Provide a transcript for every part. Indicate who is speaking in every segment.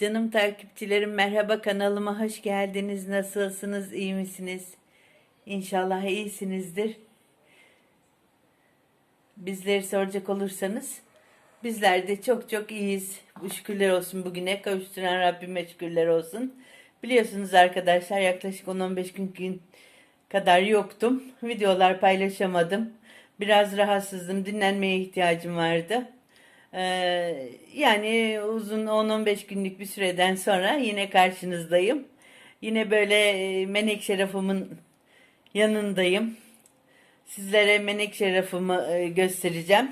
Speaker 1: Canım takipçilerim merhaba kanalıma hoş geldiniz. Nasılsınız? iyi misiniz? İnşallah iyisinizdir. Bizleri soracak olursanız bizler de çok çok iyiyiz. Şükürler olsun bugüne kavuşturan Rabbime şükürler olsun. Biliyorsunuz arkadaşlar yaklaşık 10-15 gün, gün kadar yoktum. Videolar paylaşamadım. Biraz rahatsızdım. Dinlenmeye ihtiyacım vardı. Ee, yani uzun 10-15 günlük bir süreden sonra yine karşınızdayım. Yine böyle e, Menekşe rafımın yanındayım. Sizlere Menekşe rafımı e, göstereceğim.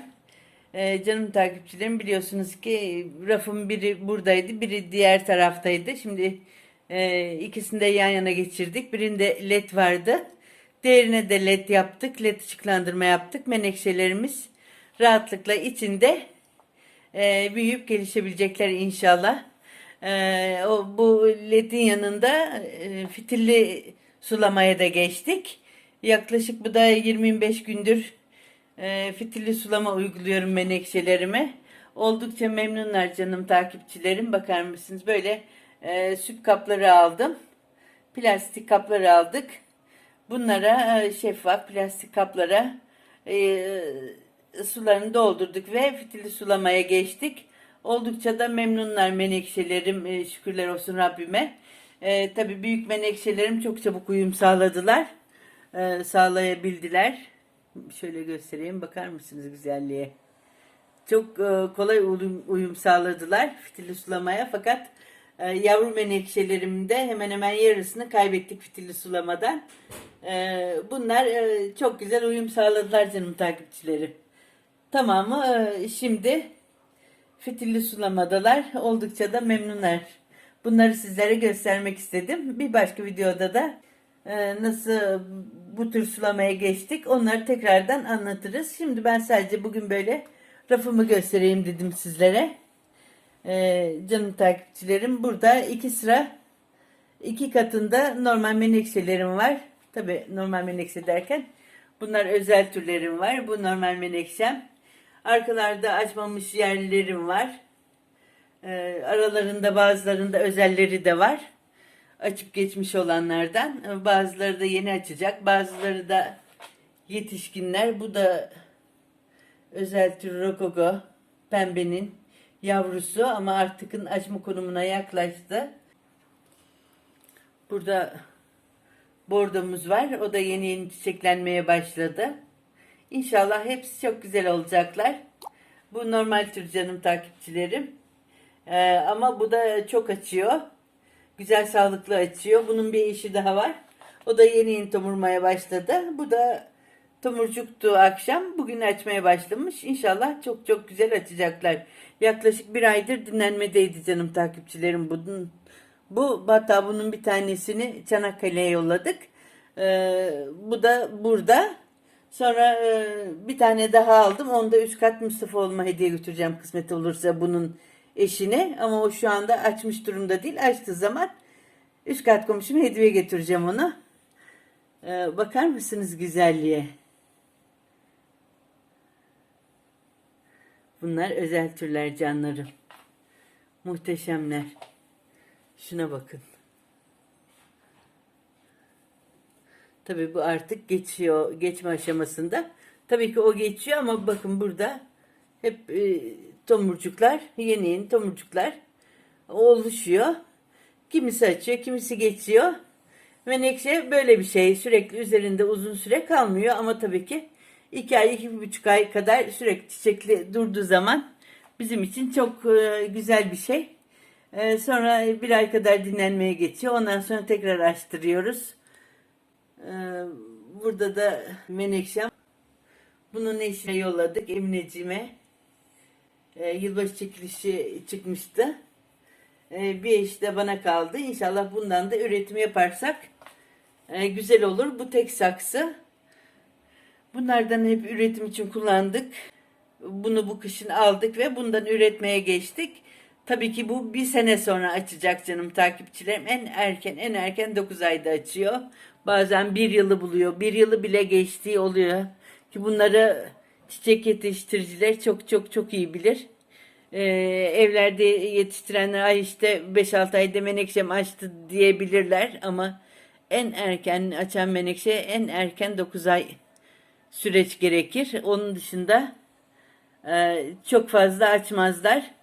Speaker 1: Ee, canım takipçilerim biliyorsunuz ki rafım biri buradaydı, biri diğer taraftaydı. Şimdi e, ikisini de yan yana geçirdik. Birinde led vardı. Diğerine de led yaptık. Led ışıklandırma yaptık. Menekşelerimiz rahatlıkla içinde e, büyüyüp gelişebilecekler inşallah. E, o bu ledin yanında e, fitilli sulamaya da geçtik. Yaklaşık bu da 25 gündür e, fitilli sulama uyguluyorum menekşelerime. Oldukça memnunlar canım takipçilerim. Bakar mısınız? Böyle e, süt kapları aldım. Plastik kapları aldık. Bunlara e, şeffaf plastik kaplara e, sularını doldurduk ve fitili sulamaya geçtik. Oldukça da memnunlar menekşelerim. E, şükürler olsun Rabbime. E, tabii büyük menekşelerim çok çabuk uyum sağladılar. E, sağlayabildiler. Şöyle göstereyim. Bakar mısınız güzelliğe? Çok e, kolay uyum, uyum sağladılar fitili sulamaya fakat e, yavru menekşelerimde hemen hemen yarısını kaybettik fitili sulamadan. E, bunlar e, çok güzel uyum sağladılar canım takipçilerim. Tamamı e, şimdi fitilli sulamadalar. Oldukça da memnunlar. Bunları sizlere göstermek istedim. Bir başka videoda da e, nasıl bu tür sulamaya geçtik onları tekrardan anlatırız. Şimdi ben sadece bugün böyle rafımı göstereyim dedim sizlere. E, canım takipçilerim burada iki sıra iki katında normal menekşelerim var. Tabi normal menekşe derken bunlar özel türlerim var. Bu normal menekşem. Arkalarda açmamış yerlerim var. Ee, aralarında bazılarında özelleri de var. Açıp geçmiş olanlardan. Ee, Bazıları da yeni açacak. Bazıları da yetişkinler. Bu da özel tür rokogo pembenin yavrusu ama artıkın açma konumuna yaklaştı. Burada bordomuz var. O da yeni yeni çiçeklenmeye başladı. İnşallah hepsi çok güzel olacaklar. Bu normal tür canım takipçilerim. Ee, ama bu da çok açıyor. Güzel sağlıklı açıyor. Bunun bir eşi daha var. O da yeni yeni tomurmaya başladı. Bu da tomurcuktu akşam. Bugün açmaya başlamış. İnşallah çok çok güzel açacaklar. Yaklaşık bir aydır dinlenmedeydi canım takipçilerim. Bunun, bu hatta bunun bir tanesini Çanakkale'ye yolladık. Ee, bu da burada. Sonra e, bir tane daha aldım. Onu da üst kat Mustafa olma hediye götüreceğim kısmet olursa bunun eşine. Ama o şu anda açmış durumda değil. Açtığı zaman üst kat komşuma hediye getireceğim onu. Ee, bakar mısınız güzelliğe? Bunlar özel türler canlarım. Muhteşemler. Şuna bakın. Tabii bu artık geçiyor, geçme aşamasında. Tabii ki o geçiyor ama bakın burada hep e, tomurcuklar, yeni yeni tomurcuklar oluşuyor. Kimisi açıyor, kimisi geçiyor. Menekşe böyle bir şey. Sürekli üzerinde uzun süre kalmıyor ama tabii ki iki ay, iki buçuk ay kadar sürekli çiçekli durduğu zaman bizim için çok e, güzel bir şey. E, sonra bir ay kadar dinlenmeye geçiyor. Ondan sonra tekrar açtırıyoruz. Ee, Burada da menekşem. Bunun eşine yolladık Emineciğime. Ee, yılbaşı çekilişi çıkmıştı. Ee, bir eş de bana kaldı. İnşallah bundan da üretim yaparsak e, güzel olur. Bu tek saksı. Bunlardan hep üretim için kullandık. Bunu bu kışın aldık ve bundan üretmeye geçtik. Tabii ki bu bir sene sonra açacak canım takipçilerim. En erken en erken 9 ayda açıyor. Bazen bir yılı buluyor. Bir yılı bile geçtiği oluyor. Ki bunları çiçek yetiştiriciler çok çok çok iyi bilir. e, evlerde yetiştirenler ay işte 5-6 ayda menekşem açtı diyebilirler ama en erken açan menekşe en erken 9 ay süreç gerekir. Onun dışında e, çok fazla açmazlar.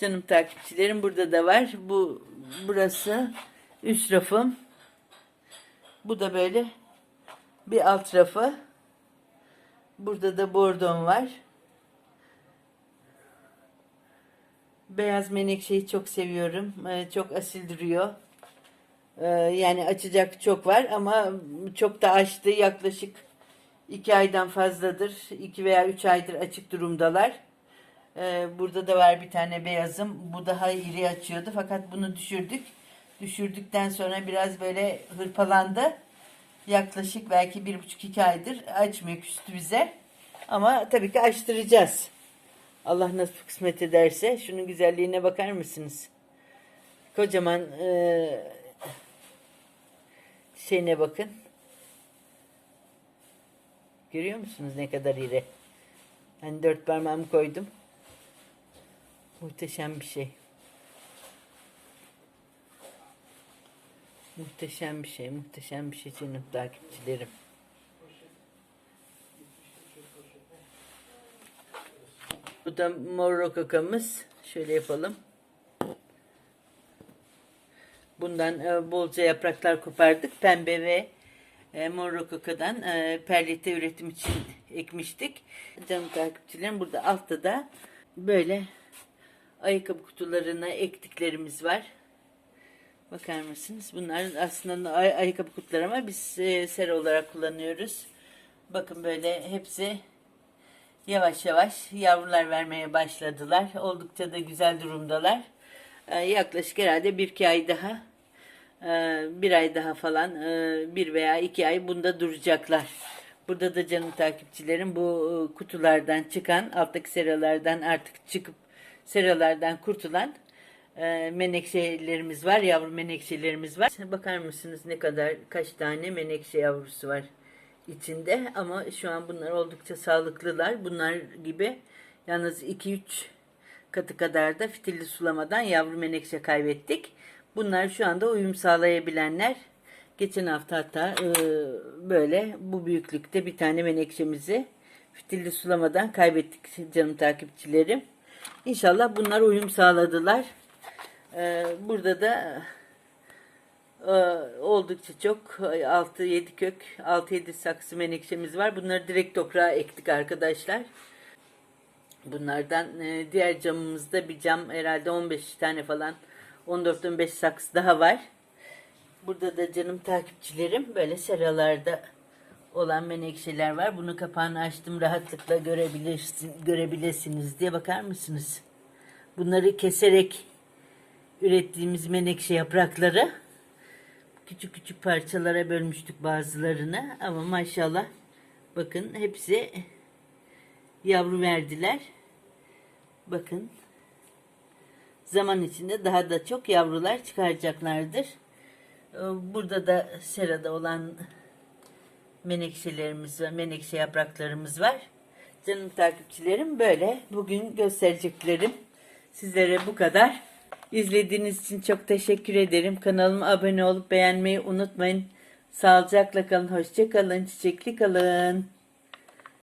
Speaker 1: Canım takipçilerim burada da var. Bu burası üst rafım. Bu da böyle bir alt rafı. Burada da bordom var. Beyaz menekşeyi çok seviyorum. Ee, çok asil duruyor. Ee, yani açacak çok var ama çok da açtı. Yaklaşık iki aydan fazladır. iki veya üç aydır açık durumdalar. Ee, burada da var bir tane beyazım. Bu daha iri açıyordu fakat bunu düşürdük. Düşürdükten sonra biraz böyle hırpalandı. Yaklaşık belki bir buçuk iki aydır açmıyor küstü bize. Ama tabii ki açtıracağız. Allah nasip kısmet ederse. Şunun güzelliğine bakar mısınız? Kocaman e, şeyine bakın. Görüyor musunuz ne kadar iri? Ben dört parmağımı koydum. Muhteşem bir şey. Muhteşem bir şey, muhteşem bir şey canım takipçilerim. Bu da mor rokakamız. Şöyle yapalım. Bundan e, bolca yapraklar kopardık. Pembe ve e, mor rokakadan e, perlite üretim için ekmiştik. Canım takipçilerim burada altta da böyle ayakkabı kutularına ektiklerimiz var. Bakar mısınız? Bunlar aslında ay- ayakkabı kutuları ama biz e, sera olarak kullanıyoruz. Bakın böyle hepsi yavaş yavaş yavrular vermeye başladılar. Oldukça da güzel durumdalar. E, yaklaşık herhalde bir iki ay daha e, bir ay daha falan e, bir veya iki ay bunda duracaklar. Burada da canım takipçilerim bu e, kutulardan çıkan alttaki seralardan artık çıkıp seralardan kurtulan e, menekşelerimiz var. Yavru menekşelerimiz var. Bakar mısınız ne kadar kaç tane menekşe yavrusu var içinde ama şu an bunlar oldukça sağlıklılar. Bunlar gibi yalnız 2-3 katı kadar da fitilli sulamadan yavru menekşe kaybettik. Bunlar şu anda uyum sağlayabilenler. Geçen hafta hatta e, böyle bu büyüklükte bir tane menekşemizi fitilli sulamadan kaybettik canım takipçilerim. İnşallah bunlar uyum sağladılar. E, burada da e, oldukça çok 6-7 kök, 6-7 saksı menekşemiz var. Bunları direkt toprağa ektik arkadaşlar. Bunlardan e, diğer camımızda bir cam herhalde 15 tane falan 14-15 saksı daha var. Burada da canım takipçilerim böyle seralarda olan menekşeler var. Bunu kapağını açtım rahatlıkla görebilirsin, görebilirsiniz diye bakar mısınız? Bunları keserek ürettiğimiz menekşe yaprakları küçük küçük parçalara bölmüştük bazılarını ama maşallah bakın hepsi yavru verdiler. Bakın zaman içinde daha da çok yavrular çıkaracaklardır. Burada da serada olan menekşelerimiz var, menekşe yapraklarımız var. Canım takipçilerim böyle. Bugün göstereceklerim sizlere bu kadar. İzlediğiniz için çok teşekkür ederim. Kanalıma abone olup beğenmeyi unutmayın. Sağlıcakla kalın, hoşça kalın, çiçekli kalın.